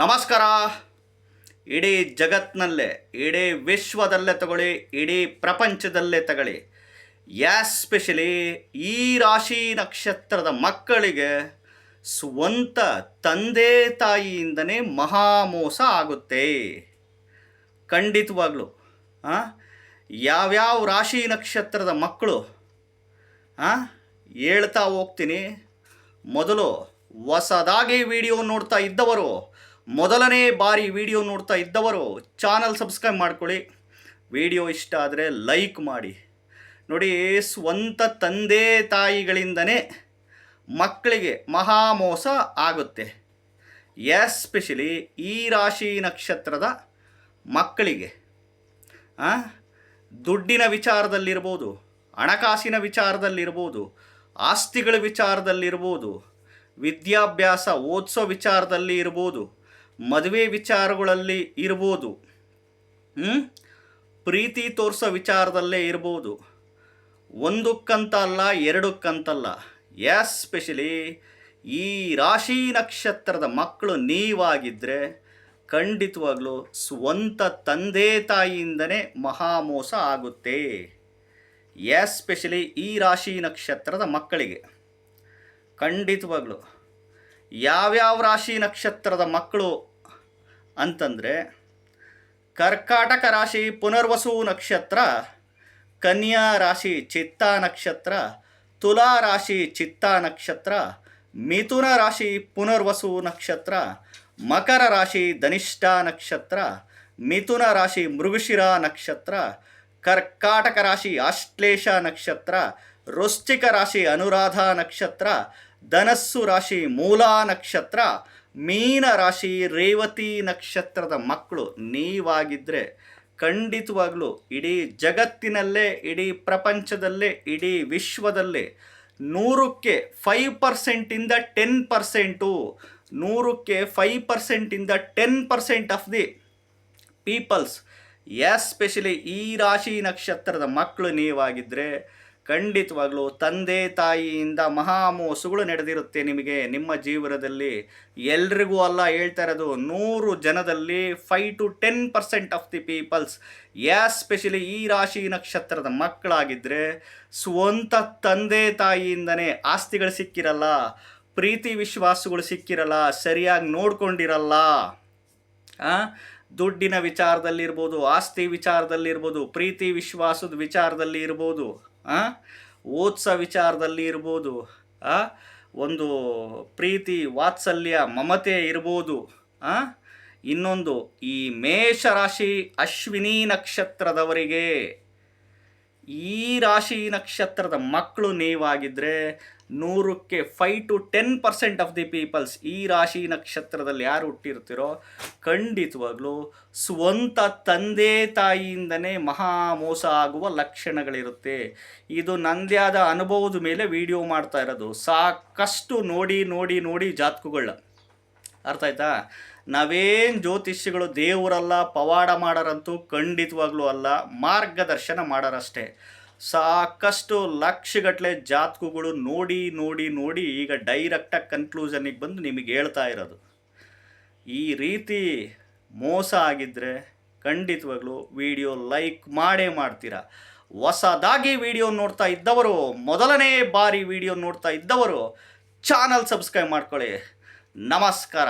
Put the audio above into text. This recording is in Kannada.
ನಮಸ್ಕಾರ. ಇಡೀ ಜಗತ್ತಿನಲ್ಲೇ ಇಡೀ ವಿಶ್ವದಲ್ಲೇ ತಗೊಳ್ಳಿ, ಇಡೀ ಪ್ರಪಂಚದಲ್ಲೇ ತಗೊಳ್ಳಿ. ಎಸ್ಪೆಷಲಿ ಈ ರಾಶಿ ನಕ್ಷತ್ರದ ಮಕ್ಕಳಿಗೆ ಸ್ವಂತ ತಂದೆ ತಾಯಿಯಿಂದನೇ ಮಹಾಮೋಸ ಆಗುತ್ತೆ. ಖಂಡಿತವಾಗ್ಲೂ ಹಾಂ ಯಾವ್ಯಾವ ರಾಶಿ ನಕ್ಷತ್ರದ ಮಕ್ಕಳು ಹಾಂ ಹೇಳ್ತಾ ಹೋಗ್ತೀನಿ. ಮೊದಲು ಹೊಸದಾಗಿ ವಿಡಿಯೋ ನೋಡ್ತಾ ಇದ್ದವರು ಮೊದಲನೇ ಬಾರಿ ವಿಡಿಯೋ ನೋಡ್ತಾ ಇದ್ದವರು ಚಾನಲ್ ಸಬ್ಸ್ಕ್ರೈಬ್ ಮಾಡ್ಕೊಳ್ಳಿ. ವಿಡಿಯೋ ಇಷ್ಟ ಆದರೆ ಲೈಕ್ ಮಾಡಿ. ನೋಡಿ, ಸ್ವಂತ ತಂದೆ ತಾಯಿಗಳಿಂದನೇ ಮಕ್ಕಳಿಗೆ ಮಹಾಮೋಸ ಆಗುತ್ತೆ. ಎಸ್ಪೆಷಲಿ ಈ ರಾಶಿ ನಕ್ಷತ್ರದ ಮಕ್ಕಳಿಗೆ? ದುಡ್ಡಿನ ವಿಚಾರದಲ್ಲಿರ್ಬೋದು, ಹಣಕಾಸಿನ ವಿಚಾರದಲ್ಲಿರ್ಬೋದು, ಆಸ್ತಿಗಳ ವಿಚಾರದಲ್ಲಿರ್ಬೋದು, ವಿದ್ಯಾಭ್ಯಾಸ, ಓದಿಸೋ ವಿಚಾರದಲ್ಲಿ ಇರ್ಬೋದು ಮದುವೆ ವಿಚಾರಗಳಲ್ಲಿ ಇರ್ಬೋದು? ಪ್ರೀತಿ ತೋರಿಸೋ ವಿಚಾರದಲ್ಲೇ ಇರ್ಬೋದು ಒಂದಕ್ಕಂತ ಅಲ್ಲ ಎರಡಕ್ಕಂತಲ್ಲ ಎಸ್ಪೆಷಲಿ ಈ ರಾಶಿ ನಕ್ಷತ್ರದ ಮಕ್ಕಳು ನೀವಾಗಿದ್ದರೆ ಖಂಡಿತವಾಗ್ಲೂ ಸ್ವಂತ ತಂದೆ ತಾಯಿಯಿಂದನೇ ಮಹಾಮೋಸ ಆಗುತ್ತೆ. ಎಸ್ಪೆಷಲಿ ಈ ರಾಶಿ ನಕ್ಷತ್ರದ ಮಕ್ಕಳಿಗೆ. ಖಂಡಿತವಾಗ್ಲೂ. ಯಾವ್ಯಾವ ರಾಶಿ ನಕ್ಷತ್ರದ ಮಕ್ಕಳು ಅಂತಂದರೆ, ಕರ್ಕಾಟಕ ರಾಶಿ ಪುನರ್ವಸು ನಕ್ಷತ್ರ, ಕನ್ಯಾ ರಾಶಿ ಚಿತ್ತಾ ನಕ್ಷತ್ರ, ತುಲಾ ರಾಶಿ ಚಿತ್ತಾ ನಕ್ಷತ್ರ, ಮಿಥುನ ರಾಶಿ ಪುನರ್ವಸು ನಕ್ಷತ್ರ, ಮಕರ ರಾಶಿ ಧನಿಷ್ಠ ನಕ್ಷತ್ರ, ಮಿಥುನ ರಾಶಿ ಮೃಗಶಿರ ನಕ್ಷತ್ರ, ಕರ್ಕಾಟಕ ರಾಶಿ ಆಶ್ಲೇಷ ನಕ್ಷತ್ರ, ವೃಶ್ಚಿಕ ರಾಶಿ ಅನುರಾಧ ನಕ್ಷತ್ರ, ಧನಸ್ಸು ರಾಶಿ ಮೂಲಾ ನಕ್ಷತ್ರ ಮೀನ ರಾಶಿ ರೇವತಿ ನಕ್ಷತ್ರದ ಮಕ್ಕಳು ನೀವಾಗಿದ್ದರೆ ಖಂಡಿತವಾಗ್ಲೂ ಇಡೀ ಜಗತ್ತಿನಲ್ಲೇ, ಇಡೀ ಪ್ರಪಂಚದಲ್ಲೇ, ಇಡೀ ವಿಶ್ವದಲ್ಲೇ ನೂರಕ್ಕೆ ಫೈವ್ ಪರ್ಸೆಂಟಿಂದ ಟೆನ್ ಪರ್ಸೆಂಟು ನೂರಕ್ಕೆ five ಪರ್ಸೆಂಟಿಂದ ten percent of the peoples especially ಈ ರಾಶಿ ನಕ್ಷತ್ರದ ಮಕ್ಕಳು ನೀವಾಗಿದ್ದರೆ ಖಂಡಿತವಾಗ್ಲೂ ತಂದೆ ತಾಯಿಯಿಂದ ಮಹಾಮೋಸುಗಳು ನಡೆದಿರುತ್ತೆ ನಿಮಗೆ ನಿಮ್ಮ ಜೀವನದಲ್ಲಿ ಎಲ್ರಿಗೂ ಅಲ್ಲ, ಹೇಳ್ತಾ ಇರೋದು ನೂರು ಜನದಲ್ಲಿ five to ten percent of the peoples especially ಈ ರಾಶಿ ನಕ್ಷತ್ರದ ಮಕ್ಕಳಾಗಿದ್ದರೆ ಸ್ವಂತ ತಂದೆ ತಾಯಿಯಿಂದನೇ ಆಸ್ತಿಗಳು ಸಿಕ್ಕಿರಲ್ಲ, ಪ್ರೀತಿ ವಿಶ್ವಾಸಗಳು ಸಿಕ್ಕಿರಲ್ಲ, ಸರಿಯಾಗಿ ನೋಡ್ಕೊಂಡಿರಲ್ಲ? ದುಡ್ಡಿನ ವಿಚಾರದಲ್ಲಿರ್ಬೋದು, ಆಸ್ತಿ ವಿಚಾರದಲ್ಲಿರ್ಬೋದು, ಪ್ರೀತಿ ವಿಶ್ವಾಸದ ವಿಚಾರದಲ್ಲಿ ಇರ್ಬೋದು? ಓದ್ಸೋ ವಿಚಾರದಲ್ಲಿ ಇರ್ಬೋದು? ಒಂದು ಪ್ರೀತಿ ವಾತ್ಸಲ್ಯ ಮಮತೆ ಇರ್ಬೋದು? ಇನ್ನೊಂದು ಈ ಮೇಷರಾಶಿ ಅಶ್ವಿನಿ ನಕ್ಷತ್ರದವರಿಗೆ ಈ ರಾಶಿ ನಕ್ಷತ್ರದ ಮಕ್ಕಳು ನೀವಾಗಿದ್ದರೆ ನೂರಕ್ಕೆ five to ten percent of the peoples ಈ ರಾಶಿ ನಕ್ಷತ್ರದಲ್ಲಿ ಯಾರು ಹುಟ್ಟಿರ್ತೀರೋ ಖಂಡಿತವಾಗ್ಲೂ ಸ್ವಂತ ತಂದೆ ತಾಯಿಯಿಂದನೇ ಮಹಾ ಮೋಸ ಆಗುವ ಲಕ್ಷಣಗಳಿರುತ್ತೆ. ಇದು ನಂದೇ ಆದ ಅನುಭವದ ಮೇಲೆ ವಿಡಿಯೋ ಮಾಡ್ತಾ ಇರೋದು. ಸಾಕಷ್ಟು ನೋಡಿ ನೋಡಿ ನೋಡಿ ಜಾತಕಗಳ ಅರ್ಥ ಆಯ್ತಾ? ನಾವೇನು ಜ್ಯೋತಿಷಿಗಳು ದೇವರಲ್ಲ, ಪವಾಡ ಮಾಡೋರಂತೂ ಖಂಡಿತವಾಗ್ಲೂ ಅಲ್ಲ, ಮಾರ್ಗದರ್ಶನ ಮಾಡೋರಷ್ಟೇ. ಸಾಕಷ್ಟು ಲಕ್ಷಗಟ್ಟಲೆ ಜಾತಕಗಳು ನೋಡಿ ನೋಡಿ ನೋಡಿ ಈಗ ಡೈರೆಕ್ಟಾಗಿ ಕನ್ಕ್ಲೂಷನಿಗೆ ಬಂದು ನಿಮಗೆ ಹೇಳ್ತಾ ಇರೋದು. ಈ ರೀತಿ ಮೋಸ ಆಗಿದ್ದರೆ ಖಂಡಿತವಾಗ್ಲೂ ವಿಡಿಯೋ ಲೈಕ್ ಮಾಡೇ ಮಾಡ್ತೀರಾ. ಹೊಸದಾಗಿ ವಿಡಿಯೋ ನೋಡ್ತಾ ಇದ್ದವರು, ಮೊದಲನೇ ಬಾರಿ ವಿಡಿಯೋ ನೋಡ್ತಾ ಇದ್ದವರು, ಚಾನಲ್ ಸಬ್ಸ್ಕ್ರೈಬ್ ಮಾಡ್ಕೊಳ್ಳಿ. ನಮಸ್ಕಾರ.